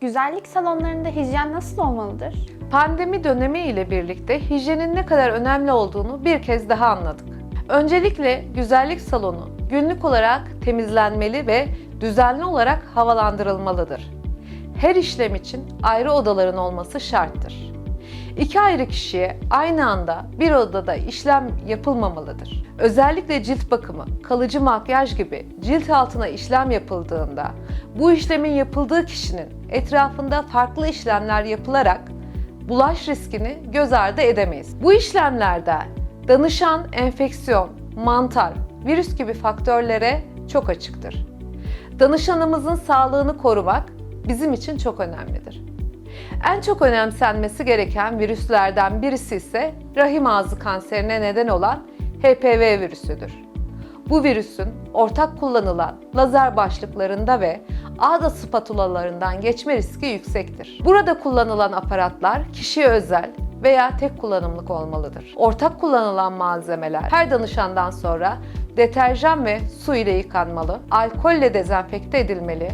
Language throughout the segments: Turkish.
Güzellik salonlarında hijyen nasıl olmalıdır? Pandemi dönemi ile birlikte hijyenin ne kadar önemli olduğunu bir kez daha anladık. Öncelikle güzellik salonu günlük olarak temizlenmeli ve düzenli olarak havalandırılmalıdır. Her işlem için ayrı odaların olması şarttır. İki ayrı kişiye aynı anda bir odada işlem yapılmamalıdır. Özellikle cilt bakımı, kalıcı makyaj gibi cilt altına işlem yapıldığında bu işlemin yapıldığı kişinin etrafında farklı işlemler yapılarak bulaş riskini göz ardı edemeyiz. Bu işlemlerde danışan enfeksiyon, mantar, virüs gibi faktörlere çok açıktır. Danışanımızın sağlığını korumak bizim için çok önemlidir. En çok önemsenmesi gereken virüslerden birisi ise rahim ağzı kanserine neden olan HPV virüsüdür. Bu virüsün ortak kullanılan lazer başlıklarında ve ağda spatulalarından geçme riski yüksektir. Burada kullanılan aparatlar kişiye özel veya tek kullanımlık olmalıdır. Ortak kullanılan malzemeler her danışandan sonra deterjan ve su ile yıkanmalı, alkolle dezenfekte edilmeli,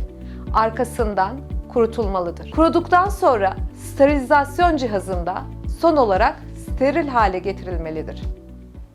arkasından kurutulmalıdır. Kuruduktan sonra sterilizasyon cihazında son olarak steril hale getirilmelidir.